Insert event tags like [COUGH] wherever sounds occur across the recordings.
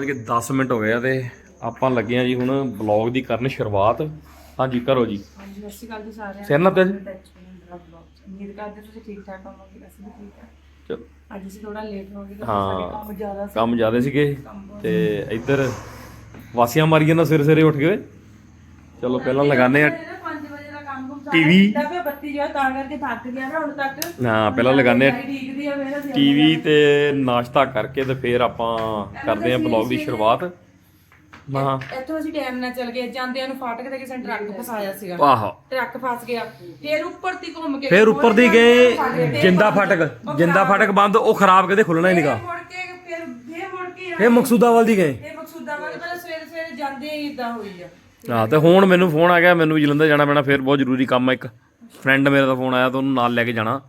11 ਵਜੇ 10 ਮਿੰਟ ਹੋ ਗਏ ਆ ਤੇ ਆਪਾਂ ਲੱਗੇ ਆ ਜੀ ਹੁਣ ਬਲੌਗ ਦੀ ਕਰਨ ਸ਼ੁਰੂਆਤ। ਹਾਂਜੀ ਕਰੋ ਜੀ। ਹਾਂਜੀ ਸਤਿ ਸ਼੍ਰੀ ਅਕਾਲ ਜੀ ਸਾਰਿਆਂ ਸਿਰ ਨਾ। ਤੇ ਜੀ ਉਮੀਦ ਕਰਦੇ ਤੁਸੀਂ ਠੀਕ ਠਾਕ ਹੋਵੋਗੇ ਅਸੀਂ ਵੀ ਠੀਕ ਹਾਂ ਚਲੋ। ਅੱਜ ਅਸੀਂ ਥੋੜਾ ਲੇਟ ਹੋ ਗਏ। ਸਾਡੇ ਕੰਮ ਜ਼ਿਆਦਾ ਸੀ। ਕੰਮ ਜ਼ਿਆਦੇ ਸੀਗੇ ਤੇ ਇੱਧਰ ਵਾਸੀਆਂ ਮਾਰੀਆਂ ਨਾ ਸਵੇਰੇ ਸਵੇਰੇ ਉੱਠ ਕੇ ਚਲੋ ਪਹਿਲਾਂ ਲਗਾਉਂਦੇ ਆ। 5 ਵਜੇ ਦਾ ਕੰਮ ਕੰਮ TV ਦਾ ਪਿਆ ਬੱਤੀ ਜੋ ਹੈ, ਤਾਂ ਕਰਕੇ ਥੱਕ ਗਿਆ ਨਾ ਹੁਣ ਤੱਕ ਹਾਂ ਪਹਿਲਾਂ ਲਗਾਉਂਦੇ ਆ ਆ ਟੀਵੀ ਤੇ ਨਾਸ਼ਤਾ ਕਰਕੇ ਤੇ ਫਿਰ ਆਪਾਂ ਕਰਦੇ ਆ ਬਲੌਗ ਦੀ ਸ਼ੁਰੂਆਤ। ਮਹਾ। ਇੱਥੋਂ ਅਸੀਂ ਟਾਈਮ ਨਾਲ ਚੱਲ ਗਏ ਜਾਂਦਿਆਂ ਨੂੰ ਫਾਟਕ ਤੇ ਕਿਸੇ ਨੇ ਟਰੱਕ ਫਸਾਇਆ ਸੀਗਾ। ਆਹੋ। ਟਰੱਕ ਫਸ ਗਿਆ ਫਿਰ ਉੱਪਰ ਦੀ ਘੁੰਮ ਕੇ ਫਿਰ ਉੱਪਰ ਦੀ ਗਏ ਜਿੰਦਾ ਫਾਟਕ ਜਿੰਦਾ ਫਾਟਕ ਬੰਦ ਉਹ ਖਰਾਬ ਕਦੇ ਖੁੱਲਣਾ ਹੀ ਨਹੀਂਗਾ ਮੁੜ ਕੇ ਫਿਰ ਫਿਰ ਮੁੜ ਕੇ ਮਕਸੂਦਾਵਾਲ ਦੀ ਗਏ। ਇਹ ਮਕਸੂਦਾ ਵਾਲੇ ਪਹਿਲਾਂ ਸਵੇਰੇ ਸਵੇਰੇ ਜਾਂਦੇ ਹੀ ਇਦਾਂ ਹੋਈ ਆ। ਹਾਂ, ਤੇ ਹੁਣ ਮੈਨੂੰ ਫੋਨ ਆ ਗਿਆ, ਮੈਨੂੰ ਵੀ ਜਲੰਧਰ ਜਾਣਾ ਪੈਣਾ, ਫਿਰ ਬਹੁਤ ਜ਼ਰੂਰੀ ਕੰਮ ਆ ਇੱਕ। ਫਰੈਂਡ ਮੇਰੇ ਦਾ ਫੋਨ ਆਇਆ, ਤਾਂ ਉਹਨੂੰ ਨਾਲ ਲੈ ਕੇ ਜਾਣਾ।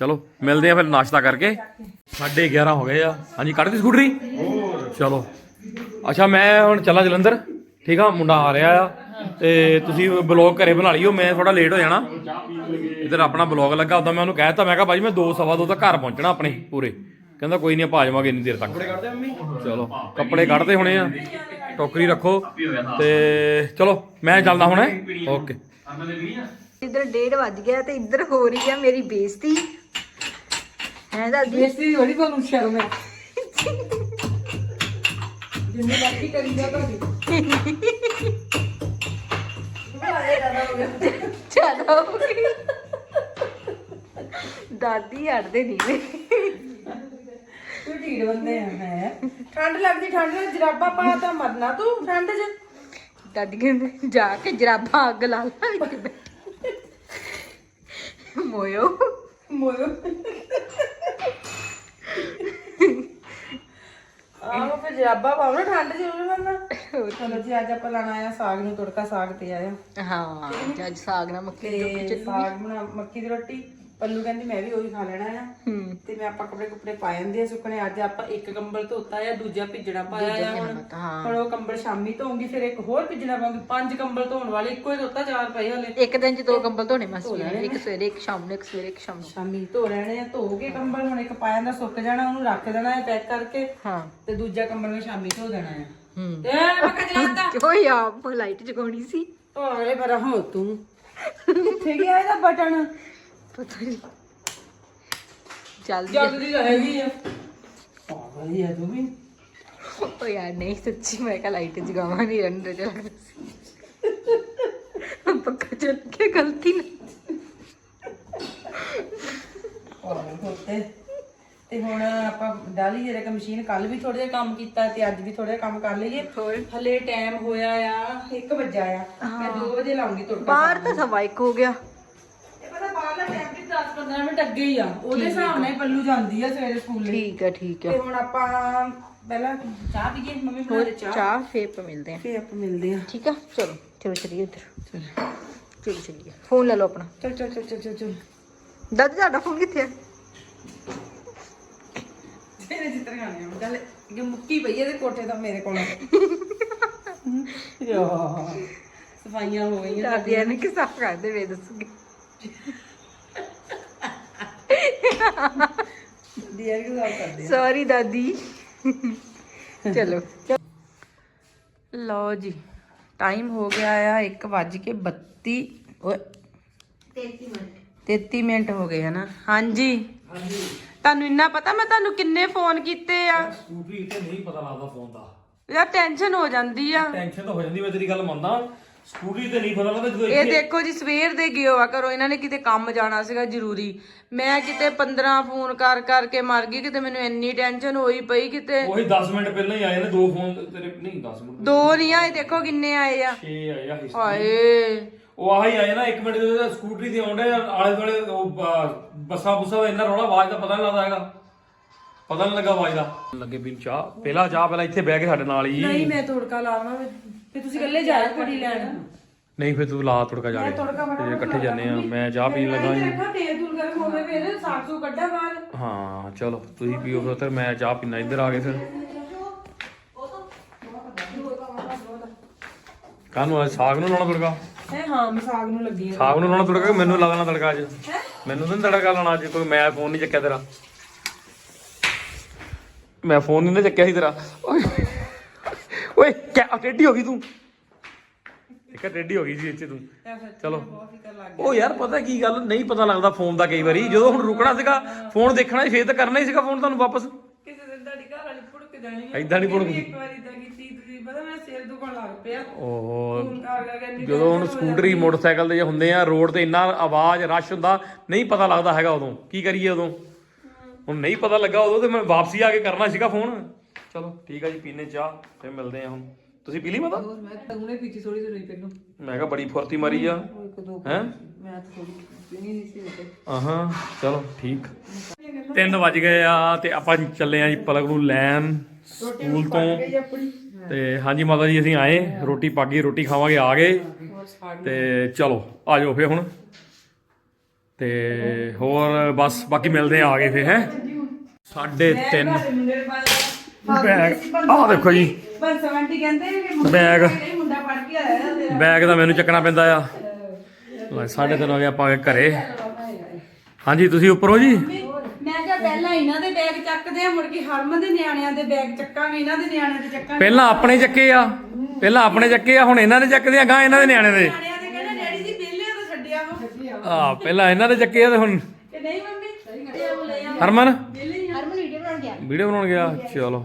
ਚਲੋ, ਮਿਲਦੇ ਆ ਫਿਰ ਨਾਸ਼ਤਾ ਕਰਕੇ। 11:30 ਹੋ ਗਏ ਆ। ਹਾਂਜੀ, ਕੱਢ ਦੀ ਸਕੂਟਰੀ? ਚਲੋ। ਅੱਛਾ, ਮੈਂ ਹੁਣ ਚੱਲਾਂ ਜਲੰਧਰ। ਠੀਕ ਆ, ਮੁੰਡਾ ਆ ਰਿਹਾ ਆ। ਤੇ ਤੁਸੀਂ ਬਲੌਗ ਘਰੇ ਬਣਾ ਲਿਓ, ਮੈਂ ਥੋੜਾ ਲੇਟ ਹੋ ਜਾਣਾ। ਇਧਰ ਆਪਣਾ ਬਲੌਗ ਲੱਗਾ ਉਦੋਂ ਮੈਂ ਉਹਨੂੰ ਕਹਿ ਦਿੱਤਾ, ਮੈਂ ਕਿਹਾ ਭਾਜੀ ਮੈਂ 2 ਸਵਾ ਦੋ ਤੱਕ ਘਰ ਪਹੁੰਚਣਾ ਆਪਣੇ ਪੂਰੇ। ਕਹਿੰਦਾ ਕੋਈ ਨਹੀਂ ਆਪਾਂ ਆ ਜਾਵਾਂਗੇ ਇੰਨੀ ਦੇਰ ਤੱਕ। ਚਲੋ, ਕੱਪੜੇ ਕੱਢਦੇ ਹੋਣੇ ਆ। ਟੋਕਰੀ ਰੱਖੋ ਤੇ ਚਲੋ ਮੈਂ ਚੱਲਦਾ ਹੁਣ। ਓਕੇ। ਇੱਧਰ 1:30 ਵੱਜ ਗਿਆ ਤੇ ਇੱਧਰ ਹੋ ਰਹੀ ਆ ਮੇਰੀ ਬੇਇੱਜ਼ਤੀ। ਹੈ ਦਾਦੀ ਬੇਸਤੀ ਹੋਣੀ ਤੁਹਾਨੂੰ ਸ਼ਰਮ ਹੈ। ਜਿੰਨੀ ਮਰਜ਼ੀ ਕਰੀ ਜਾ ਤੁਹਾਡੀ। ਚਲੋ ਦਾਦੀ ਹਟਦੇ ਨਹੀਂ ਢੀੜ ਬੰਦੇ ਆ ਹੈ ਠੰਡ ਲੱਗਦੀ ਠੰਡ ਨਾਲ ਜਰਾਬਾ ਪਾ ਤਾਂ ਮਰਨਾ ਤੂੰ ਠੰਡ 'ਚ। ਦਾਦੀ ਕਹਿੰਦੇ ਜਾ ਕੇ ਜਰਾਬਾਂ ਅੱਗ ਲਾ ਲਾ ਵਿੱਚ। ਮੋਇਓ। ਮੋਇਓ। ਆਹ ਫਿਰ ਜਰਾਬਾ ਪਾਉ ਨਾ ਠੰਡ 'ਚ ਉਹ ਬੰਦਾ ਚਲੋ ਜੀ ਅੱਜ ਆਪਾਂ ਲਾਣਾ ਆਇਆ ਸਾਗ ਨੂੰ ਤੜਕਾ ਸਾਗ ਤੇ ਆਇਆ। ਹਾਂ ਜੱਜ ਸਾਗ ਨਾਲ ਮੱਕੀ ਦੀ ਰੋਟੀ ਤੇ ਸਾਗ ਬਣਾ ਮੱਕੀ ਦੀ ਰੋਟੀ। ਪੱਲੂ ਕਹਿੰਦੀ ਮੈਂ ਵੀ ਉਹੀ ਖਾ ਲੈਣਾ ਆ। ਤੇ ਮੈਂ ਆਪਾਂ ਕੱਪੜੇ ਕੁਪੜੇ ਪਾ ਜਾਂਦੇ ਆ ਸੁੱਕਣੇ। ਅੱਜ ਆਪਾਂ ਇੱਕ ਕੰਬਲ ਧੋਤਾ ਆ ਦੂਜਾ ਭਿੱਜਣਾ ਪਾਇਆ ਆ ਹੁਣ। ਉਹ ਕੰਬਲ ਸ਼ਾਮੀ ਧੋਉਂਗੀ ਫਿਰ ਇੱਕ ਹੋਰ ਭਿੱਜਣਾ ਪਾਉਂਗੀ ਪੰਜ ਕੰਬਲ ਧੋਣ ਵਾਲੇ ਇੱਕੋ ਹੀ ਧੋਤਾ ਚਾਰ ਪਏ ਹਲੇ। ਇੱਕ ਦਿਨ ਚ ਦੋ ਕੰਬਲ ਧੋਣੇ ਮਸਤੀ ਇੱਕ ਸਵੇਰੇ ਇੱਕ ਸ਼ਾਮ ਨੂੰ ਇੱਕ ਸਵੇਰੇ ਇੱਕ ਸ਼ਾਮ ਨੂੰ। ਸ਼ਾਮੀ ਧੋ ਲੈਣੇ ਆ ਧੋ ਕੇ ਕੰਬਲ ਹੁਣ ਇੱਕ ਪਾਇਆ ਦਾ ਸੁੱਕ ਜਾਣਾ ਉਹਨੂੰ ਰੱਖ ਦੇਣਾ ਹੈ ਪੈਕ ਕਰਕੇ। ਹਾਂ। ਤੇ ਦੂਜਾ ਕੰਬਲ ਮੈਂ ਸ਼ਾਮੀ ਧੋ ਦੇਣਾ ਆ। ਹੂੰ। ਤੇ ਪੱਕਾ ਚਲਾਤਾ ਓਏ ਆਪ ਲਾਈਟ ਜਗਾਉਣੀ ਸੀ? ਓਏ ਪਰ ਹੋ ਤੂੰ। ਕਿੱਥੇ ਗਿਆ ਇਹਦਾ ਬਟਨ? ਪਤਾ ਨਹੀਂ ਚੱਲ ਜਲਦੀ ਰਹੇਗੀ ਆ। ਪਾਗਲ ਹੀ ਆ ਤੂੰ ਵੀ। ਓ ਯਾਰ ਨਹੀਂ ਸੱਚੀ ਮੈਂ ਕਹ ਲਾਈਟ ਜਗਾਵਾਂ ਨਹੀਂ ਰੰਡ ਚ ਲੱਗਦਾ ਸੀ ਪੱਕਾ ਚੱਲ ਕੇ ਗਲਤੀ ਨਾ। ਪਾਗਲ ਹੋਤੇ ਤੇ ਹੁਣ ਆਪਾਂ ਡਾਲੀ ਜਿਹੜੇ ਕ ਮਸ਼ੀਨ ਕੱਲ ਵੀ ਥੋੜਾ ਜਿਹਾ ਕੰਮ ਕੀਤਾ ਤੇ ਅੱਜ ਵੀ ਥੋੜਾ ਜਿਹਾ ਕੰਮ ਕਰ ਲਈਏ। ਹਲੇ ਟਾਈਮ ਹੋਇਆ ਆ 1 ਵਜਾ ਆ। ਮੈਂ 2 ਵਜੇ ਲਾਉਂਗੀ ਤੁੜਕਾ ਬਾਹਰ ਤਾਂ ਸਵਾ ਇੱਕ ਹੋ ਗਿਆ। ਇਹ ਪਤਾ ਬਾਹਰ ਦਾ ਟਾਈਮ ਵੀ 10 15 ਮਿੰਟ ਅੱਗੇ ਹੀ ਆ। ਉਹਦੇ ਹਿਸਾਬ ਨਾਲ ਹੀ ਪੱਲੂ ਜਾਂਦੀ ਆ ਸਵੇਰੇ ਸਕੂਲੇ ਠੀਕ ਹੈ ਠੀਕ ਹੈ। ਤੇ ਹੁਣ ਆਪਾਂ ਪਹਿਲਾਂ ਚਾਹ ਪੀਏ ਮੰਮੀ ਬਣਾ ਦੇ ਚਾਹ। ਚਾਹ ਫੇਰ ਆਪਾਂ ਮਿਲਦੇ ਆ ਫੇਰ ਆਪਾਂ ਮਿਲਦੇ ਆ ਠੀਕ ਆ? ਚਲੋ ਚਲੋ ਚਲੀਏ ਉੱਧਰ ਚਲੋ। ਚਲੀਏ ਫੋਨ ਲੈ ਲਓ ਆਪਣਾ। ਚਲ ਚਲ ਚਲ ਚਲ ਚਲ ਦਾਦੀ ਤੁਹਾਡਾ ਫੋਨ ਕਿੱਥੇ ਹੈ ਤੇਰੇ ਚਿੱਤਰ ਖਾਣੇ ਆ। ਗੱਲ ਕਿ ਮੁੱਕੀ ਪਈ ਇਹਦੇ ਕੋਠੇ ਤੋਂ ਮੇਰੇ ਕੋਲ [LAUGHS] ਯਾ ਸਫਾਈਆਂ ਹੋ ਗਈਆਂ। ਦਾਦੀ ਨੇ ਕਿ ਸਾਫ਼ ਕਰਦੇ ਵੇ ਦੱਸੂਗੀ ਡੀਅਰ ਕਿ ਗੱਲ ਕਰਦੇ ਸੌਰੀ ਦਾਦੀ। ਚਲੋ। ਲਓ ਜੀ ਟਾਈਮ ਹੋ ਗਿਆ ਆ 1 ਵੱਜ ਕੇ 32 ਓਏ 33 ਮਿੰਟ। 33 ਮਿੰਟ ਹੋ ਗਏ ਹਨਾ? ਹਾਂਜੀ। ਹਾਂਜੀ। ਤੁਹਾਨੂੰ ਇੰਨਾ ਪਤਾ ਮੈਂ ਤੁਹਾਨੂੰ ਕਿੰਨੇ ਫੋਨ ਕੀਤੇ ਆ? ਸਕੂਟਰੀ ਤੇ ਨਹੀਂ ਪਤਾ ਲੱਗਦਾ ਫੋਨ ਦਾ। ਯਾਰ ਟੈਨਸ਼ਨ ਹੋ ਜਾਂਦੀ ਆ। ਟੈਨਸ਼ਨ ਤਾਂ ਹੋ ਜਾਂਦੀ ਮੈਂ ਤੇਰੀ ਗੱਲ ਮੰਨਦਾ। ਸਕੂਟਰੀ ਤੇ ਨਹੀਂ ਪਤਾ ਲੱਗਦਾ ਜਦੋਂ ਇਹ ਦੇਖੋ ਜੀ ਸਵੇਰ ਦੇ ਗਿਓ ਆ ਕਰੋ ਇਹਨਾਂ ਨੇ ਕਿਤੇ ਕੰਮ ਜਾਣਾ ਸੀਗਾ ਜ਼ਰੂਰੀ। ਮੈਂ ਕਿਤੇ 15 ਫੋਨ ਕਰ ਕਰਕੇ ਮਰ ਗਈ ਕਿਤੇ ਮੈਨੂੰ ਇੰਨੀ ਟੈਨਸ਼ਨ ਹੋਈ ਪਈ ਕਿਤੇ ਉਹੀ 10 ਮਿੰਟ ਪਹਿਲਾਂ ਹੀ ਆਏ ਨੇ ਦੋ ਫੋਨ ਤੇਰੇ ਨਹੀਂ 10 ਮਿੰਟ ਦੋ ਨਹੀਂ ਆਏ ਦੇਖੋ ਕਿੰਨੇ ਆਏ ਆ। 6 ਆਏ ਆ history। ਹਾਏ। ਉਹ ਆਹੀ ਆਏ ਨਾ 1 ਮਿੰਟ ਦੇ ਸਕੂਟਰੀ ਤੇ ਆਉਂਦੇ ਆਲੇ ਦੁਆਲੇ ਉਹ ਬੱਸਾਂ ਬੁੱਸਾਂ ਦਾ ਇੰਨਾ ਰੌਲਾ ਆਵਾਜ਼ ਦਾ ਪਤਾ ਨਹੀਂ ਲੱਗਦਾ ਹੈਗਾ। ਪਤਾ ਨਹੀਂ ਲੱਗਾ ਆਵਾਜ਼ ਦਾ। ਲੱਗੇ ਪੀਣ ਚਾਹ। ਪਹਿਲਾਂ ਚਾਹ ਪਹਿਲਾਂ ਇੱਥੇ ਬਹਿ ਕੇ ਸਾਡੇ ਨਾਲ ਹੀ। ਨਹੀਂ ਮੈਂ ਤੋੜਕਾ ਲਾਵਾਂ ਫੇ ਤੁਸੀਂ ਇਕੱਲੇ ਜਾਇਓ ਕੁੜੀ ਲੈਣ? ਨਹੀਂ ਫਿਰ ਤੂੰ ਲਾ ਤੁੜਕਾ ਜਾ ਕੇ। ਤੇ ਇਕੱਠੇ ਜਾਂਦੇ ਆ। ਮੈਂ ਚਾਹ ਪੀਣ ਲੱਗਾ ਜੀ। ਦੇਖਾ ਤੇਲ ਤੂਲ ਗਰਮ ਹੋਵੇ ਫਿਰ ਸਾਗ ਸੂ ਕੱਢਾ ਬਾਹਰ। ਹਾਂ ਚਲੋ ਤੁਸੀਂ ਪੀਓ ਫਿਰ ਤੇ ਮੈਂ ਚਾਹ ਪੀਣਾ ਇੱਧਰ ਆ ਕੇ ਫਿਰ। ਕਾਹਨੂੰ ਅੱਜ ਸਾਗ ਨੂੰ ਲਾਉਣਾ ਤੜਕਾ? ਹੈ ਹਾਂ ਮੈਂ ਸਾਗ ਨੂੰ ਲੱਗੀ ਆ। ਸਾਗ ਨੂੰ ਲਾਉਣਾ ਤੜਕਾ ਮੈਨੂੰ ਲਾ ਦੇਣਾ ਤੜਕਾ ਅੱਜ? ਮੈਨੂੰ ਤਾਂ ਤੜਕਾ ਲਾਉਣਾ ਅੱਜ ਕੋਈ ਮੈਂ ਫੋਨ ਨਹੀਂ ਚੱਕਿਆ ਤੇਰਾ। ਮੈਂ ਫੋਨ ਨਹੀਂ ਨਾ ਚੱਕਿਆ ਸੀ ਤੇਰਾ। ਓਏ ਕਿਆ ਟੇਢੀ ਹੋ ਗਈ ਤੂੰ। ਇੱਕ ਟੇਢੀ ਹੋ ਗਈ ਸੀ ਇੱਥੇ ਤੂੰ। ਚਲੋ। ਉਹ ਯਾਰ ਪਤਾ ਕੀ ਗੱਲ ਨਹੀਂ ਪਤਾ ਲੱਗਦਾ ਫੋਨ ਦਾ ਕਈ ਵਾਰੀ। ਜਦੋਂ ਹੁਣ ਰੁਕਣਾ ਸੀਗਾ ਫੋਨ ਦੇਖਣਾ ਸੀ ਫੇਰ ਤਾਂ ਕਰਨਾ ਹੀ ਸੀਗਾ ਫੋਨ ਤੁਹਾਨੂੰ ਵਾਪਸ। ਕਿਸੇ ਦਿਨ ਤੁਹਾਡੀ ਘਰ ਵਾਲੀ ਪੁੜਕ ਜਾਣੀ ਐਦਾਂ ਨਹੀਂ ਪੁੜਕ ਇੱਕ ਵਾਰੀ ਤਾਂ ਕੀਤੀ ਤੁਸੀਂ ਪਤਾ ਮੈਂ ਸਿਰ ਦੁਖਣ ਲੱਗ ਪਿਆ। ਓਹੋ। ਜਦੋਂ ਹੁਣ ਸਕੂਟਰੀ ਮੋਟਰਸਾਈਕਲ ਤੇ ਜੇ ਹੁੰਦੇ ਆ ਰੋਡ ਤੇ ਇੰਨਾ ਆਵਾਜ਼ ਰਸ਼ ਹੁੰਦਾ ਨਹੀਂ ਪਤਾ ਲੱਗਦਾ ਹੈਗਾ ਉਦੋਂ। ਕੀ ਕਰੀਏ ਉਦੋਂ? ਹੁਣ ਨਹੀਂ ਪਤਾ ਲੱਗਾ ਉਦੋਂ ਤੇ ਮੈਂ ਵਾਪਸੀ ਆ ਕੇ ਕਰਨਾ ਸੀਗਾ ਫੋਨ। ਚਲੋ ਠੀਕ ਆ ਜੀ ਪੀਨੇ ਚਾਹ ਫਿਰ ਮਿਲਦੇ ਆ ਹੁਣ। ਤੁਸੀਂ ਪੀ ਲਈ ਮਤਾ? ਮੈਂ ਤਾਂ ਹੁਣੇ ਪੀਤੀ ਥੋੜੀ ਜਿਹੀ ਪਹਿਲਾਂ। ਮੈਂ ਕਿਹਾ ਬੜੀ ਫੁਰਤੀ ਮਾਰੀ ਆ। ਇੱਕ ਦੋ ਹੈ? ਮੈਂ ਤਾਂ ਥੋੜੀ ਪੀਣੀ ਨਹੀਂ ਸੀ ਉੱਤੇ ਆਹਾਂ ਚਲੋ ਠੀਕ। 3 ਵੱਜ ਗਏ ਆ ਤੇ ਆਪਾਂ ਚੱਲੇ ਆ ਜੀ ਪਲਕ ਨੂੰ ਲੈਣ ਸਕੂਲ ਤੋਂ। ਤੇ ਹਾਂਜੀ ਮਾਤਾ ਜੀ ਅਸੀਂ ਆਏ ਰੋਟੀ ਪਾ ਗਈ ਰੋਟੀ ਖਾਵਾਂਗੇ ਆ ਗਏ। ਤੇ ਚਲੋ ਆ ਜਾਓ ਫੇ ਹੁਣ। ਤੇ ਹੋਰ ਬਸ ਬਾਕੀ ਮਿਲਦੇ ਆ ਗਏ ਫੇ ਹੈ? ਸਾਢੇ 3 ਮੁੰਡੇ ਦੇ ਬਾਅਦ ਬੈਗ ਆ ਦੇਖੋ ਜੀ। ਬਸ ਆਂਟੀ ਕਹਿੰਦੇ ਕਿ ਮੁੰਡਾ ਬੈਗ ਮੁੰਡਾ ਪੜ ਕੇ ਆਇਆ ਤੇਰਾ ਬੈਗ ਤਾਂ ਮੈਨੂੰ ਚੱਕਣਾ ਪੈਂਦਾ ਆ। ਲੈ, ਸਾਢੇ 3 ਵਜੇ ਆਪਾਂ ਆ ਗਏ ਘਰੇ। ਹਾਂਜੀ ਤੁਸੀਂ ਉੱਪਰੋਂ ਜੀ? ਮੈਂ ਕਿਹਾ ਪਹਿਲਾਂ ਇਹਨਾਂ ਦੇ ਬੈਗ ਚੱਕਦੇ ਆ ਮੁੜ ਕੇ ਹਰਮਨ ਦੇ ਨਿਆਣਿਆਂ ਦੇ ਬੈਗ ਚੱਕਾਂਗੇ ਇਹਨਾਂ ਦੇ ਨਿਆਣਿਆਂ ਦੇ ਚੱਕਾਂਗੇ। ਪਹਿਲਾਂ ਆਪਣੇ ਚੱਕੇ ਆ। ਪਹਿਲਾਂ ਆਪਣੇ ਚੱਕੇ ਆ ਹੁਣ ਇਹਨਾਂ ਦੇ ਚੱਕਦੇ ਆ ਗਾਂ ਇਹਨਾਂ ਦੇ ਨਿਆਣੇ ਦੇ। ਨਿਆਣਿਆਂ ਦੇ ਕਹਿੰਦੇ ਡੈਡੀ ਜੀ ਬਿੱਲੇ ਤਾਂ ਛੱਡਿਆ ਵਾ। ਆ ਪਹਿਲਾਂ ਇਹਨਾਂ ਦੇ ਚੱਕੇ ਆ ਤੇ ਹੁਣ ਕਿ ਨਹੀਂ ਮੰਮੀ ਹਰਮਨ? ਵੀਡੀਓ ਬਣਾਉਣ ਗਿਆ? ਚਲੋ।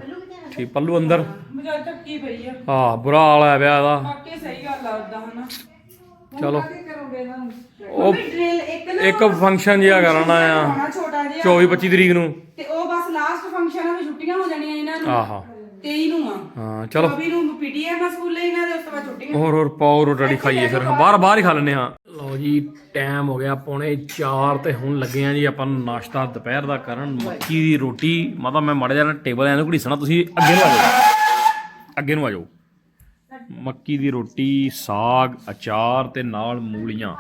ਠੀਕ ਪੱਲੂ ਅੰਦਰ। ਮਜਾ ਚੱਕੀ ਪਈ ਆ। ਆ ਬੁਰਾ ਹਾਲ ਹੈ ਵਿਆਹ ਦਾ ਵਾਕਈ ਸਹੀ ਗੱਲ ਆ ਉਦਾਂ ਹਨਾ। ਚਲੋ। ਕੀ ਕਰੋਗੇ ਇਹਨਾਂ ਨੂੰ? ਉਹ ਡਰਿਲ ਇੱਕ ਨਾ ਇੱਕ ਫੰਕਸ਼ਨ ਜਿਹਾ ਕਰਨਾ ਆ। ਹੋਣਾ ਛੋਟਾ ਜਿਹਾ। 24 25 ਤਰੀਕ ਨੂੰ। ਤੇ ਉਹ ਬਸ ਲਾਸਟ ਫੰਕਸ਼ਨ ਆ ਵੀ ਛੁੱਟੀਆਂ ਹੋ ਜਾਣੀਆਂ ਇਹਨਾਂ ਨੂੰ। ਆਹਾ। 23 ਨੂੰ ਆ। ਹਾਂ ਚਲੋ। 24 ਨੂੰ ਪੀਟੀਐਮ ਆ ਸਕੂਲੇ ਇਹਨਾਂ ਦੇ ਉਸ ਤੋਂ ਬਾਅਦ ਛੁੱਟੀਆਂ। ਹੋਰ ਹੋਰ ਪਾਓ ਰੋਟੀ ਖਾਈਏ ਫਿਰ। ਬਾਹਰ ਬਾਹਰ। ਹੀ ਖਾ ਲੈਨੇ ਹਾਂ। ਲਓ ਜੀ ਟਾਈਮ ਹੋ ਗਿਆ ਪੌਣੇ 4 ਤੇ ਹੁਣ ਲੱਗੇ ਆ ਜੀ ਆਪਾਂ ਨੂੰ ਨਾਸ਼ਤਾ ਦੁਪਹਿਰ ਦਾ ਕਰਨ ਮੱਕੀ ਦੀ ਰੋਟੀ। ਮਾਤਾ ਮੈਂ ਮੜ ਜਾਣਾ ਟੇਬਲ ਐਨੂੰ ਘੜੀਸਣਾ ਤੁਸੀਂ ਅੱਗੇ ਨੂੰ ਆ ਜਾਓ। ਅੱਗੇ ਨੂੰ ਆ ਜਾਓ। ਮੱਕੀ ਦੀ ਰੋਟੀ ਸਾਗ ਅਚਾਰ ਤੇ ਨਾਲ ਮੂਲੀਆਂ।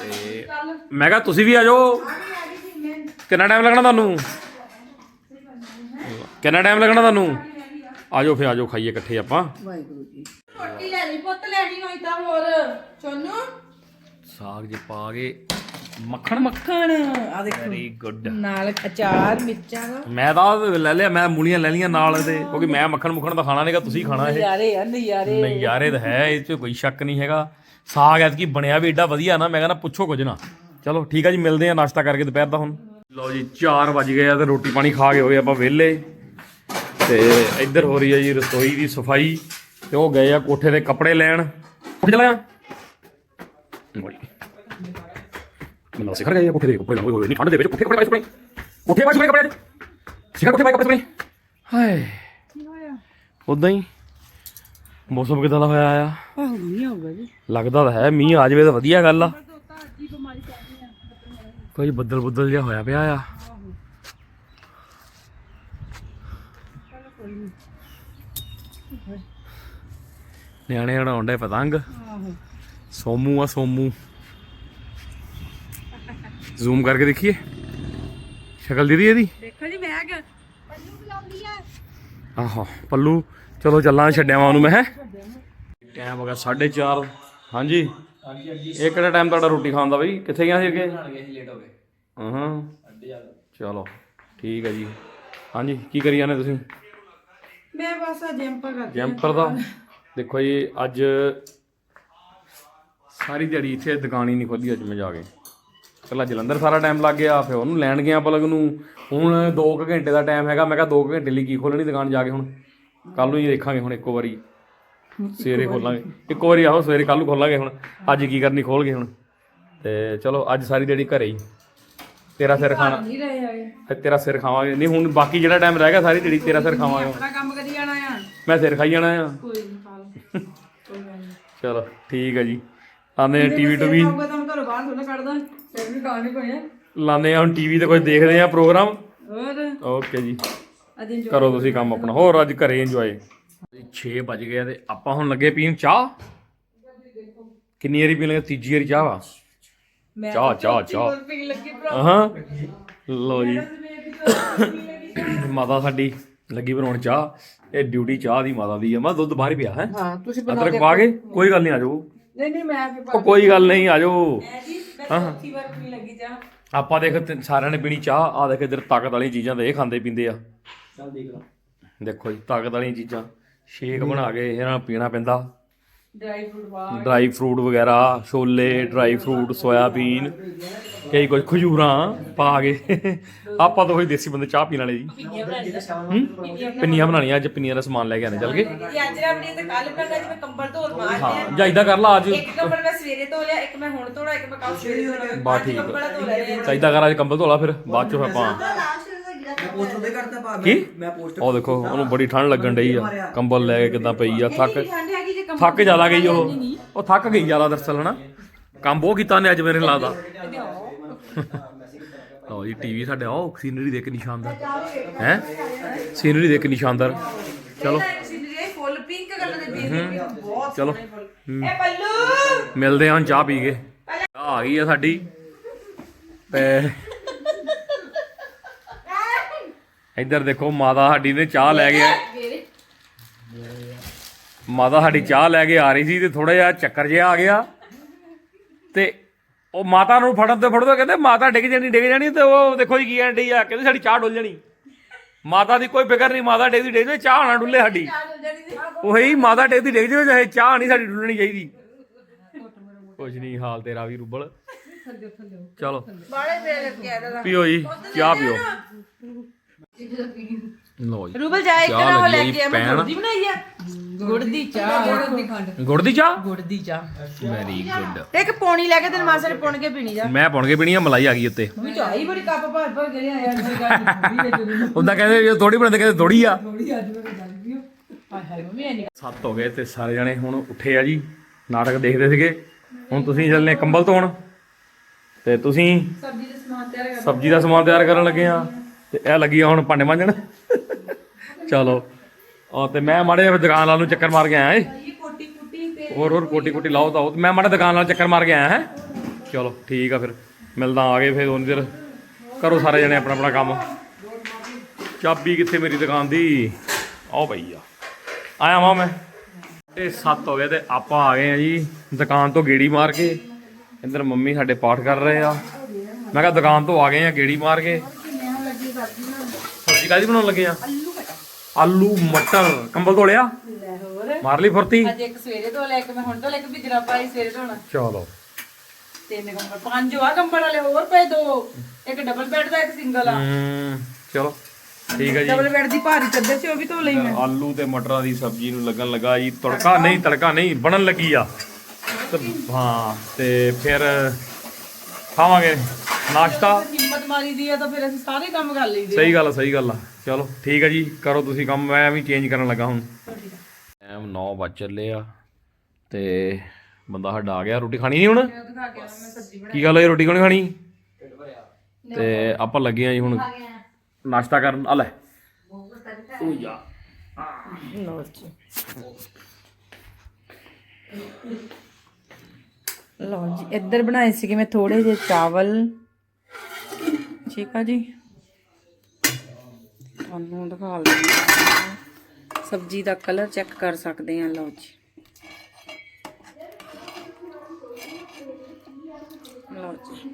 ਤੇ ਮੈਂ ਕਿਹਾ ਤੁਸੀਂ ਵੀ ਆ ਜਾਓ। ਕਿੰਨਾ ਟਾਈਮ ਲੱਗਣਾ ਤੁਹਾਨੂੰ? ਕਿੰਨਾ ਟਾਈਮ ਲੱਗਣਾ ਤੁਹਾਨੂੰ? ਆ ਜਾਓ ਫੇ ਆ ਜਾਓ ਖਾਈਏ ਇਕੱਠੇ ਆਪਾਂ। ਰੋਟੀ ਲੈ ਲਈ ਪੁੱਤ ਲੈਣੀ ਹੋਈ ਤਾਂ ਹੋਰ। ਚੋਨੂ? ਸਾਗ ਜੇ ਪਾ ਕੇ ਮੱਖਣ ਮੱਖਣ। ਖਾਣ ਆ ਦੇਖੋ। ਵੈਰੀ ਗੁੱਡ ਨਾਲ ਅਚਾਰ ਮਿਰਚਾਂ ਦਾ। ਮੈਂ ਤਾਂ ਲੈ ਲਿਆ ਮੈਂ ਮੂਲੀਆਂ ਲੈ ਲਈਆਂ ਨਾਲ ਇਹਦੇ ਕਿਉਂਕਿ ਮੈਂ ਮੱਖਣ ਮੁੱਖਣ ਤਾਂ ਖਾਣਾ ਨਹੀਂਗਾ ਤੁਸੀਂ ਖਾਣਾ ਇਹ। ਨਜ਼ਾਰੇ ਆ ਨਜ਼ਾਰੇ। ਨਜ਼ਾਰੇ ਤਾਂ ਹੈ ਇਹ 'ਚ ਕੋਈ ਸ਼ੱਕ ਨਹੀਂ ਹੈਗਾ। ਸਾਗ ਐਤਕੀ ਬਣਿਆ ਵੀ ਏਡਾ ਵਧੀਆ ਨਾ ਮੈਂ ਕਹਿੰਦਾ ਪੁੱਛੋ ਕੁਝ ਨਾ। ਚਲੋ ਠੀਕ ਆ ਜੀ ਮਿਲਦੇ ਆ ਨਾਸ਼ਤਾ ਕਰਕੇ ਦੁਪਹਿਰ ਦਾ ਹੁਣ। ਲਓ ਜੀ 4 ਵਜ ਗਏ ਆ ਤੇ ਰੋਟੀ ਪਾਣੀ ਖਾ ਕੇ ਹੋਏ ਆਪਾਂ ਵਿਹਲੇ। ਤੇ ਇੱਧਰ ਹੋ ਰਹੀ ਹੈ ਜੀ ਰਸੋਈ ਦੀ ਸਫ਼ਾਈ ਤੇ ਉਹ ਗਏ ਆ ਕੋਠੇ ਦੇ ਕੱਪੜੇ ਲੈਣ। ਉੱਠ ਚਲਾ ਮੈਨੂੰ ਸਿਖਰ ਗਏ ਕੋਠੇ ਦੇ ਕੱਪੜੇ ਹੋਏ ਨਹੀਂ ਠੰਡ ਦੇ ਵਿੱਚ ਕੋਠੇ ਕੱਪੜੇ ਪਾਏ ਕੋਠੇ ਪਾਏ ਕੱਪੜੇ ਸਿਖਰ ਕੋਠੇ ਪਾਏ ਕੱਪੜੇ ਹਾਏ। ਉਦਾਂ ਹੀ। ਮੌਸਮ ਕਿਦਾਂ ਦਾ ਹੋਇਆ ਆ? ਆਹ ਨਹੀਂ ਹੋਊਗਾ ਜੀ। ਲੱਗਦਾ ਤਾਂ ਹੈ ਮੀਂਹ ਆ ਜਾਵੇ ਤਾਂ ਵਧੀਆ ਗੱਲ ਆ। ਕੋਈ ਬੱਦਲ ਬੱਦਲ ਜਿਹਾ ਹੋਇਆ ਪਿਆ ਆ। ਨਿਆਣੇ ਉਡਾਉਣ ਡੇ ਪਤੰਗ ਸੋਮੂ ਆ ਸੋਮੂ। ਜ਼ੂਮ ਕਰਕੇ ਦੇਖੀਏ। ਸ਼ਕਲ ਦੀਦੀ ਇਹਦੀ? ਦੇਖੋ ਜੀ ਬੈਗ। ਆਹੋ ਪੱਲੂ। ਚਲੋ ਚੱਲਾਂ ਛੱਡਿਆ ਮੈਂ ਉਹਨੂੰ ਮੈਂ ਹੈ। ਟਾਈਮ ਹੋ ਗਿਆ 4:30 ਹਾਂਜੀ। ਹਾਂਜੀ ਹਾਂਜੀ। ਇਹ ਕਿਹੜਾ ਟਾਈਮ ਤੁਹਾਡਾ ਰੋਟੀ ਖਾਣ ਦਾ ਬਈ? ਕਿੱਥੇ ਗਿਆ ਸੀ ਅੱਗੇ? ਲੇਟ ਹੋ ਗਏ। ਹਾਂ ਚਲੋ ਠੀਕ ਹੈ ਜੀ। ਹਾਂਜੀ ਕੀ ਕਰੀ ਜਾਂਦੇ ਤੁਸੀਂ? ਮੈਂ ਬਸ ਆ ਜੰਪਰ ਕਰਦੀ ਜੈਂਪਰ ਦਾ? ਦੇਖੋ ਜੀ ਅੱਜ ਸਾਰੀ ਦਿਹਾੜੀ ਇੱਥੇ ਦੁਕਾਨ ਹੀ ਨਹੀਂ ਖੋਲੀ ਅੱਜ ਮੈਂ ਜਾ ਕੇ। ਪਹਿਲਾਂ ਜਲੰਧਰ ਸਾਰਾ ਟਾਈਮ ਲੱਗ ਗਿਆ ਫਿਰ ਉਹਨੂੰ ਲੈਣ ਗਿਆ ਪਲਕ ਨੂੰ। ਹੁਣ 2 ਘੰਟੇ ਦਾ ਟਾਈਮ ਹੈਗਾ ਮੈਂ ਕਿਹਾ 2 ਘੰਟੇ ਲਈ ਕੀ ਖੋਲਣੀ ਦੁਕਾਨ ਜਾ ਕੇ ਹੁਣ? ਕੱਲ ਨੂੰ ਹੀ ਦੇਖਾਂਗੇ ਹੁਣ ਇੱਕੋ ਵਾਰੀ। ਸਵੇਰੇ ਖੋਲਾਂਗੇ। ਇੱਕੋ ਵਾਰੀ ਆਹੋ ਸਵੇਰੇ ਕੱਲ ਨੂੰ ਖੋਲਾਂਗੇ ਹੁਣ। ਅੱਜ ਕੀ ਕਰਨੀ ਖੋਲ ਕੇ ਹੁਣ। ਤੇ ਚਲੋ ਅੱਜ ਸਾਰੀ ਦਿਹਾੜੀ ਘਰੇ ਹੀ। ਤੇਰਾ ਸਿਰ ਖਾਣਾ। ਨਹੀਂ ਰਹੇ ਆਏ ਤੇਰਾ ਸਿਰ ਖਾਵਾਂਗੇ। ਨਹੀਂ ਹੁਣ ਬਾਕੀ ਜਿਹੜਾ ਟਾਈਮ ਰਹਿ ਗਿਆ ਸਾਰੀ ਦਿਹਾੜੀ ਤੇਰਾ ਸਿਰ ਖਾਵਾਂਗੇ ਆਪਣਾ ਕੰਮ ਕਰੀ ਜਾਣਾ ਆ? ਮੈਂ ਸਿਰ ਖਾਈ ਜਾਣਾ ਆ। ਕੋਈ ਨਹੀਂ ਖਾ ਲਓ ਕੋਈ ਗੱਲ ਨਹੀਂ ਚਲੋ ਠੀਕ ਹੈ ਜੀ। ਆਨੇ ਟੀਵੀ ਟੂ ਵੀ। ਤਾਂ ਮੈਂ ਘਰੋਂ ਬਾਹਰ ਥੋੜਾ ਕੱਢਦਾ ਸਿਰ ਵੀ ਖਾਣੇ ਕੋਈ ਆ। ਲਾਨੇ ਆ ਹੁਣ ਟੀਵੀ ਤੇ ਕੁਝ ਦੇਖਦੇ ਆ ਪ੍ਰੋਗਰਾਮ। ਹੋਰ? ਓਕੇ ਜੀ। ਅੱਜ enjoy ਕਰੋ ਤੁਸੀਂ ਕੰਮ ਆਪਣਾ। ਹੋਰ ਅੱਜ ਘਰੇ ਇੰਜੋਏ 6 ਵੱਜ ਗਏ ਆ ਤੇ ਆਪਾਂ ਹੁਣ ਲੱਗੇ ਪੀਣ ਚਾਹ। ਕਿੰਨੀ ਵਾਰੀ ਪੀਣ ਲੱਗੇ? ਤੀਜੀ ਵਾਰੀ ਚਾਹ ਵਾ। ਮੈਂ ਚਾਹ ਚਾਹ ਚਾਹ। ਪੀ ਲੱਗੀ ਭਰਾ। ਹਾਂ। ਲੋ ਜੀ। ਮਾਤਾ ਸਾਡੀ ਲੱਗੀ ਬਣਾਉਣ ਚਾਹ ਇਹ ਡਿਊਟੀ ਚਾਹ ਦੀ ਮਾਤਾ ਦੀ ਆ। ਮੈਂ ਦੁੱਧ ਬਾਹਰ ਹੀ ਪਿਆ ਹੈ? ਹਾਂ ਤੁਸੀਂ ਅਦਰਕ ਪਾ ਕੇ? ਕੋਈ ਗੱਲ ਨਹੀਂ ਆ ਜਾਓ। ਨਹੀਂ ਨਹੀਂ ਮੈਂ ਫਿਰ ਉਹ ਕੋਈ ਗੱਲ ਨਹੀਂ ਆ ਜਾਓ। ਚੌਥੀ ਵਾਰ ਲੱਗੀ ਜਾ ਆਪਾਂ ਦੇਖ ਤੇ ਸਾਰਿਆਂ ਨੇ ਪੀਣੀ ਚਾਹ ਆ ਦੇਖ ਇਧਰ ਤਾਕਤ ਵਾਲੀਆਂ ਚੀਜ਼ਾਂ ਤੇ ਇਹ ਖਾਂਦੇ ਪੀਂਦੇ ਆ। ਚੱਲ ਦੇਖ ਲਾ। ਦੇਖੋ ਜੀ ਤਾਕਤ ਵਾਲੀਆਂ ਚੀਜ਼ਾਂ। ਸ਼ੇਕ ਬਣਾ ਕੇ ਇਹਨਾਂ ਨੂੰ ਪੀਣਾ ਪੈਂਦਾ। ਡਰਾਈ ਫਰੂਟ ਪਾ ਡਰਾਈ ਫਰੂਟ ਵਗੈਰਾ ਛੋਲੇ ਡਰਾਈ ਫਰੂਟ ਸੋਇਆਬੀਨ ਕਈ ਕੁਝ ਖਜੂਰਾਂ ਪਾ ਕੇ। ਆਪਾਂ ਤਾਂ ਉਹੀ ਦੇਸੀ ਬੰਦੇ ਚਾਹ ਪੀਣ ਵਾਲੇ ਜੀ। ਹੂੰ? ਪਿੰਨੀਆਂ ਬਣਾਉਣੀਆਂ ਅੱਜ ਪਿੰਨੀਆਂ ਦਾ ਸਮਾਨ ਲੈ ਕੇ ਆਣੇ ਚੱਲ ਗਏ ਇਹ ਅੱਜ ਤੇ ਕੱਲ ਜਿਵੇਂ ਕੰਬਲ ਮਾਰਦੇ ਹਾਂ ਜਾਂ ਇਦਾਂ ਕਰ ਲਾ ਅੱਜ। ਇੱਕ ਕੰਬਲ ਮੈਂ ਸਵੇਰੇ ਧੋ ਲਿਆ ਇੱਕ ਮੈਂ ਹੁਣ ਧੋਣਾ ਇੱਕ ਮੈਂ ਕੱਲ ਸਵੇਰੇ ਧੋਣਾ। ਬਾ ਅੱਜ ਠੀਕ ਤਾਂ ਇਦਾਂ ਕਰ ਅੱਜ ਕੰਬਲ ਧੋਲਾ ਫਿਰ ਬਾਅਦ ਚੋਂ ਆਪਾਂ। ਪੋਸਟ ਉਹਦੇ ਕਰਤਾ ਪਾ ਕੀ? ਮੈਂ ਪੋਸਟ ਉਹ ਦੇਖੋ ਉਹਨੂੰ ਬੜੀ ਠੰਡ ਲੱਗਣ ਡਈ ਆ। ਕੰਬਲ ਲੈ ਕੇ ਕਿਦਾਂ ਪਈ ਆ। ਥੱਕ ਥੱਕ ਜ਼ਿਆਦਾ ਗਈ ਉਹ। ਉਹ ਥੱਕ ਗਈ ਜ਼ਿਆਦਾ ਦਰਸਲ ਹਨਾ? ਕੰਮ ਬਹੁਤ ਕੀਤਾ ਨੇ ਅੱਜ ਮੇਰੇ ਨਾਲ ਲੱਗਦਾ ਲਓ ਜੀ ਟੀਵੀ ਸਾਡੇ ਉਹ ਸੀਨਰੀ ਦੇਖ ਕਿੰਨੀ ਸ਼ਾਨਦਾਰ ਹੈ? ਸੀਨਰੀ ਦੇਖ ਕਿੰਨੀ ਸ਼ਾਨਦਾਰ ਚਲੋ ਸਿਨਰੀ ਫੁੱਲ ਪਿੰਕ ਕਲਰ ਦੇ ਬੇਬੀ ਬਹੁਤ ਚਲੋ। ਸੋਹਣੇ ਫੁੱਲ। ਇਹ ਪੱਲੂ! ਮਿਲਦੇ ਹਾਂ ਹੁਣ ਚਾਹ ਪੀ ਕੇ। ਚਾਹ ਆ ਗਈ ਆ ਸਾਡੀ। ਤੇ ਇੱਧਰ ਦੇਖੋ ਮਾਤਾ ਸਾਡੀ ਨੇ ਚਾਹ ਲੈ ਕੇ ਮਾਤਾ ਸਾਡੀ ਚਾਹ ਲੈ ਕੇ ਆ ਰਹੀ ਸੀ ਤੇ ਥੋੜਾ ਜਿਹਾ ਚੱਕਰ ਜਿਹਾ ਆ ਗਿਆ। ਤੇ ਉਹ ਮਾਤਾ ਨੂੰ ਫੜਨ ਤੇ ਫੜਦੇ ਕਹਿੰਦੇ ਮਾਤਾ ਡਿੱਗ ਜਾਣੀ ਡਿੱਗ ਜਾਣੀ ਤੇ ਉਹ ਦੇਖੋ ਜੀ ਕੀ ਐਂਡੀ ਆ ਕਹਿੰਦੇ ਸਾਡੀ ਚਾਹ ਡੁੱਲ ਜਾਣੀ। ਮਾਤਾ ਦੀ ਕੋਈ ਫਿਕਰ ਨਹੀਂ ਮਾਤਾ ਡਿੱਗਦੀ ਡਿੱਗ ਜਾਵੇ ਚਾਹ ਨਾ ਡੁੱਲੇ ਸਾਡੀ। ਉਹੀ ਮਾਤਾ ਡਿੱਗਦੀ ਡਿੱਗ ਜਾਵੇ ਚਾਹੇ ਚਾਹ ਨਹੀਂ ਸਾਡੀ ਡੁੱਲਣੀ ਚਾਹੀਦੀ। ਕੁਛ ਨਹੀਂ ਹਾਲ ਤੇਰਾ ਵੀ ਰੁੱਬਲ। ਚਲੋ। ਪੀਓ ਜੀ ਚਾਹ ਪੀਓ। ਲੋ ਜੀ ਰੂਬਲ ਜਾ ਇੱਕ ਚਾਹ ਨਾ ਉਹ ਲੈ ਕੇ ਆ ਮੈਂ ਪੈਣ। ਗੁੜ ਦੀ ਬਣਾਈ ਆ? ਗੁੜ ਦੀ ਚਾਹ। ਗੁੜ ਦੀ ਚਾਹ? ਗੁੜ ਦੀ ਚਾਹ। ਵੈਰੀ ਗੁੱਡ ਤੇ ਇੱਕ ਪੌਣੀ ਲੈ ਕੇ ਤੈਨੂੰ ਮਾਸਾ ਨੇ ਪੁਣ ਕੇ ਪੀਣੀ ਜਾ। ਮੈਂ ਪੁਣ ਕੇ ਪੀਣੀ ਆ ਮਲਾਈ ਆ ਗਈ ਉੱਤੇ। ਵੀ ਚਾਹੀ ਬੜੀ ਕੱਪ ਭਰ ਭਰ ਕੇ ਲਿਆਇਆ ਮੇਰੀ ਗੱਲ ਥੋੜੀ ਕਹਿੰਦੇ ਜੇ ਥੋੜੀ ਬਣਦੇ ਕਹਿੰਦੇ ਥੋੜੀ ਆ। ਥੋੜੀ ਅੱਜ ਮੇਰੀ ਗੱਲ ਵੀ ਹਾਏ ਹਾਏ ਮੰਮੀ ਐਨੀ ਸੱਤ ਹੋ ਗਏ ਤੇ ਸਾਰੇ ਜਣੇ ਹੁਣ ਉੱਠੇ ਆ ਜੀ। ਨਾਟਕ ਦੇਖਦੇ ਸੀਗੇ। ਹੁਣ ਤੁਸੀਂ ਚੱਲਨੇ ਕੰਬਲ ਧੋਣ। ਤੇ ਤੁਸੀਂ ਸਬਜ਼ੀ ਦਾ ਸਮਾਨ ਤਿਆਰ ਕਰ ਸਬਜ਼ੀ ਦਾ ਸਮਾਨ ਤਿਆਰ ਕਰਨ ਲੱਗੇ ਆ। ਤੇ ਇਹ ਲੱਗੀ ਆ ਹੁਣ ਭਾਂਡੇ ਮਾਂਜਣ। ਚਲੋ। ਆ ਤੇ ਮੈਂ ਮਾੜੇ ਜਿਹਾ ਦੁਕਾਨ ਵਾਲ ਨੂੰ ਚੱਕਰ ਮਾਰ ਕੇ ਆਇਆ ਏ। ਹੋਰ ਹੋਰ ਕੋਟੀ ਕੋਟੀ ਲਾਓ ਤਾਂ ਮੈਂ ਮਾੜਾ ਦੁਕਾਨ ਨਾਲ ਚੱਕਰ ਮਾਰ ਕੇ ਆਇਆ ਹੈ। ਚਲੋ, ਠੀਕ ਆ ਫਿਰ। ਮਿਲਦਾ ਆ ਗਏ ਫਿਰ ਉਨੀ ਚਿਰ ਕਰੋ ਸਾਰੇ ਜਣੇ ਆਪਣਾ ਆਪਣਾ ਕੰਮ। ਚਾਬੀ ਕਿੱਥੇ ਮੇਰੀ ਦੁਕਾਨ ਦੀ? ਆਓ ਪਈ ਆਇਆ ਵਾਂ ਮੈਂ। ਇਹ 7 ਹੋ ਗਏ ਤੇ ਆਪਾਂ ਆ ਗਏ ਆ ਜੀ ਦੁਕਾਨ ਤੋਂ ਗੇੜੀ ਮਾਰ ਕੇ। ਇੰਦਰ ਮੰਮੀ ਸਾਡੇ ਪਾਠ ਕਰ ਰਹੇ ਆ। ਮੈਂ ਕਿਹਾ ਦੁਕਾਨ ਤੋਂ ਆ ਗਏ ਆ ਗੇੜੀ ਮਾਰ ਕੇ। ਸਬਜ਼ੀ ਕਾਦੀ ਬਣਾਉਣ ਲੱਗੇ ਆ? ਆਲੂ ਮਟਰ। ਕੰਬਲ ਧੋਲਿਆ ਹੋਰ। ਮਾਰ ਲਈ ਫੁਰਤੀ? ਅੱਜ ਇੱਕ ਸਵੇਰੇ ਤੋਂ ਲੈ ਕੇ ਮੈਂ ਹੁਣ ਤੋਂ ਲੈ ਕੇ ਬਿਜਰਾ ਪਾਈ ਸਵੇਰੇ ਧੋਣਾ। ਚਲੋ। ਤਿੰਨ ਕੰਬਲ ਪੰਜ ਆ ਕੰਬਲ ਵਾਲੇ ਹੋਰ ਪਏ ਦੋ। ਇੱਕ ਡਬਲ ਬੈੱਡ ਦਾ ਇੱਕ ਸਿੰਗਲ ਆ। ਹਮ, ਚਲੋ। ਠੀਕ ਹੈ ਜੀ। ਡਬਲ ਬੈੱਡ ਦੀ ਭਾਰੀ ਚੱਦਰ ਸੀ ਉਹ ਵੀ ਧੋ ਲਈ ਮੈਂ। ਆਲੂ ਤੇ ਮਟਰਾਂ ਦੀ ਸਬਜ਼ੀ ਨੂੰ ਲੱਗਣ ਲੱਗਾ ਜੀ। ਤੜਕਾ ਨਹੀਂ ਤੜਕਾ ਨਹੀਂ ਬਣਨ ਲੱਗੀ ਆ। ਤੇ ਹਾਂ ਤੇ ਫਿਰ ਖਾਵਾਂਗੇ ਨਾਸ਼ਤਾ। ਮਾਰੀ ਦੀ ਆ ਤਾਂ ਫਿਰ ਅਸੀਂ ਸਾਰੇ ਕੰਮ ਕਰ ਲਈਦੇ ਸਹੀ ਗੱਲ ਆ ਸਹੀ ਗੱਲ ਆ। ਚਲੋ ਠੀਕ ਹੈ ਜੀ। ਕਰੋ ਤੁਸੀਂ ਕੰਮ। ਮੈਂ ਵੀ ਚੇਂਜ ਕਰਨ ਲੱਗਾ ਹੁਣ। ਟਾਈਮ 9 ਵੱਜ ਚੱਲੇ ਆ ਤੇ ਬੰਦਾ ਸਾਡਾ ਆ ਗਿਆ। ਰੋਟੀ ਖਾਣੀ ਨਹੀਂ ਹੁਣ? ਕੇ ਗੱਲ ਹੈ ਰੋਟੀ ਕਿਉਂ ਖਾਣੀ? ਤੇ ਆਪਾਂ ਲੱਗੇ ਆ ਜੀ ਹੁਣ ਨਾਸ਼ਤਾ ਕਰਨ। ਆ ਲੈ। ਓ ਯਾ ਲਓ ਜੀ ਇੱਧਰ ਬਣਾਏ ਸੀਗੇ ਮੈਂ ਥੋੜੇ ਜਿਹੇ ਚਾਵਲ। ਠੀਕ ਆ ਜੀ। ਤੁਹਾਨੂੰ ਦਿਖਾ ਹਾਂ। ਸਬਜ਼ੀ ਦਾ ਕਲਰ ਚੈੱਕ ਕਰ ਸਕਦੇ ਆ ਲਓ ਜੀ। ਲਓ ਜੀ।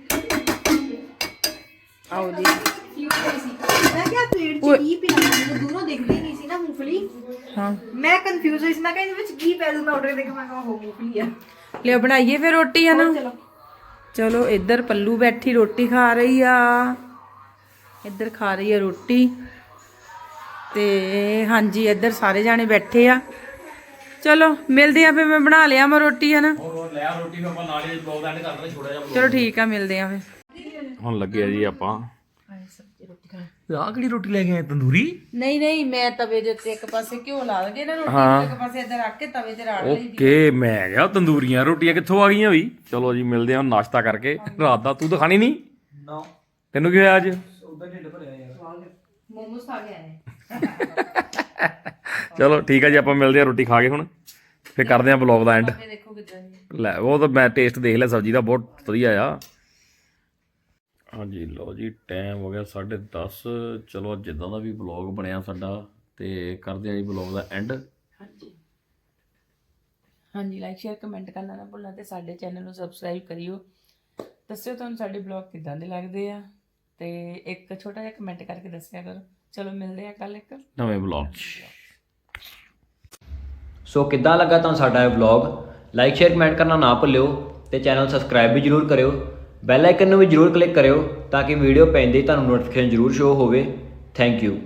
ਆਓ ਜੀ। ਮੈਂ ਕਿਹਾ ਪਲੇਟ 'ਚ ਕੀ ਪਿਆ ਮੈਨੂੰ ਦੂਰੋਂ ਦਿਖਦੀ ਨਹੀਂ ਸੀ ਨਾ ਮੂੰਗਫਲੀ। ਹਾਂ। ਮੈਂ ਕਨਫਿਊਜ਼ ਹੋਈ ਸੀ ਮੈਂ ਕਿਹਾ ਇਹਦੇ ਵਿੱਚ ਕੀ ਪੈ ਦੂੰਗਾ ਆਰਡਰ ਦੇ ਕੇ ਮੈਂ ਕਿਹਾ ਉਹ ਮੂੰਗਫਲੀ ਆ। ਲਿਓ ਬਣਾਈਏ ਫਿਰ ਰੋਟੀ ਹੈ ਨਾ? ਚਲੋ ਇੱਧਰ ਪੱਲੂ ਬੈਠੀ ਰੋਟੀ ਖਾ ਰਹੀ ਆ। ਇੱਧਰ ਖਾ ਰਹੀ ਆ ਰੋਟੀ ਤੇ ਹਾਂਜੀ ਇੱਧਰ ਸਾਰੇ ਜਾਣੇ ਬੈਠੇ ਆ। ਚਲੋ ਮਿਲਦੇ ਆ ਫਿਰ ਮੈਂ ਬਣਾ ਲਿਆ ਮੈਂ ਰੋਟੀ ਹੈ ਨਾ ਹੋਰ ਲੈ ਆ ਰੋਟੀ ਨੂੰ ਆਪਾਂ ਨਾਲ ਹੀ ਬਲੌਗ ਐਂਡ ਕਰਨਾ ਛੋੜਾ ਜਿਹਾ ਚਲੋ ਠੀਕ ਆ ਮਿਲਦੇ ਆ ਫਿਰ। ਹੁਣ ਲੱਗੇ ਆ ਜੀ ਆਪਾਂ। ਆਹ ਕਿਹੜੀ ਰੋਟੀ ਲੈ ਕੇ ਆਏ ਤੰਦੂਰੀ? ਨਹੀਂ ਨਹੀਂ ਮੈਂ ਤਵੇ ਦੇ ਉੱਤੇ ਇੱਕ ਪਾਸੇ ਘਿਓ ਲਾ ਲਗੇ ਨਾ ਰੋਟੀ। ਇੱਕ ਪਾਸੇ ਇੱਧਰ ਰੱਖ ਕੇ ਤਵੇ ਤੇ ਰਾੜ ਲਈ ਓਕੇ ਮੈਂ ਗਿਆ ਤੰਦੂਰੀਆਂ ਰੋਟੀਆਂ ਕਿੱਥੋਂ ਆ ਗਈਆਂ ਵੀ? ਚਲੋ ਜੀ ਮਿਲਦੇ ਹਾਂ ਨਾਸ਼ਤਾ ਕਰਕੇ। ਰਾਤ ਦਾ ਤੂੰ ਤਾਂ ਖਾਣੀ ਨਹੀਂ? ਨਾ। ਤੈਨੂੰ ਕੀ ਹੋਇਆ ਅੱਜ? ਉਹਦਾ ਢਿੱਡ ਭਰਿਆ ਯਾਰ। ਮੋਮੋਸ ਖਾ ਕੇ ਆਏ [LAUGHS] ਚਲੋ ਠੀਕ ਹੈ ਜੀ ਆਪਾਂ ਮਿਲਦੇ ਹਾਂ ਰੋਟੀ ਖਾ ਕੇ ਹੁਣ। ਫਿਰ ਕਰਦੇ ਹਾਂ ਬਲੌਗ ਦਾ ਐਂਡ ਇਹ ਦੇਖੋ ਕਿਦਾਂ ਲੈ ਉਹ ਤਾਂ ਮੈਂ ਟੇਸਟ ਦੇਖ ਲਿਆ ਸਬਜ਼ੀ ਦਾ ਬਹੁਤ ਵਧੀਆ ਆ। ਹਾਂਜੀ ਲਓ ਜੀ ਟਾਈਮ ਹੋ ਗਿਆ 10:30 ਚਲੋ ਜਿੱਦਾਂ ਦਾ ਵੀ ਬਲੌਗ ਬਣਿਆ ਸਾਡਾ ਤੇ ਕਰਦੇ ਹਾਂ ਜੀ ਬਲੌਗ ਦਾ ਐਂਡ ਹਾਂਜੀ। ਹਾਂਜੀ ਲਾਈਕ ਸ਼ੇਅਰ ਕਮੈਂਟ ਕਰਨਾ ਨਾ ਭੁੱਲਣਾ ਤੇ ਸਾਡੇ ਚੈਨਲ ਨੂੰ ਸਬਸਕ੍ਰਾਈਬ ਕਰਿਓ। ਦੱਸਿਓ ਤੁਹਾਨੂੰ ਸਾਡੇ ਬਲੌਗ ਕਿਦਾਂ ਦੇ ਲੱਗਦੇ ਆ। ਤੇ ਇੱਕ ਛੋਟਾ ਜਿਹਾ ਕਮੈਂਟ ਕਰਕੇ ਦੱਸਿਆ ਕਰੋ। ਚਲੋ ਮਿਲਦੇ ਆ ਕੱਲ ਇੱਕ ਨਵੇਂ ਬਲੌਗ 'ਚ। ਸੋ ਕਿੱਦਾਂ ਲੱਗਾ ਤੁਹਾਨੂੰ ਸਾਡਾ ਇਹ ਵਲੌਗ ਲਾਈਕ ਸ਼ੇਅਰ ਕਮੈਂਟ ਕਰਨਾ ਨਾ ਭੁੱਲਿਓ ਤੇ ਚੈਨਲ ਸਬਸਕ੍ਰਾਈਬ ਵੀ ਜਰੂਰ ਕਰਿਓ। ਬੈਲ ਆਈਕਨ ਨੂੰ ਵੀ ਜਰੂਰ ਕਲਿੱਕ ਕਰਿਓ ਤਾਂ ਕਿ ਵੀਡੀਓ ਪੈਂਦੇ ਹੀ ਤੁਹਾਨੂੰ ਨੋਟੀਫਿਕੇਸ਼ਨ ਜਰੂਰ ਸ਼ੋ ਹੋਵੇ। Thank you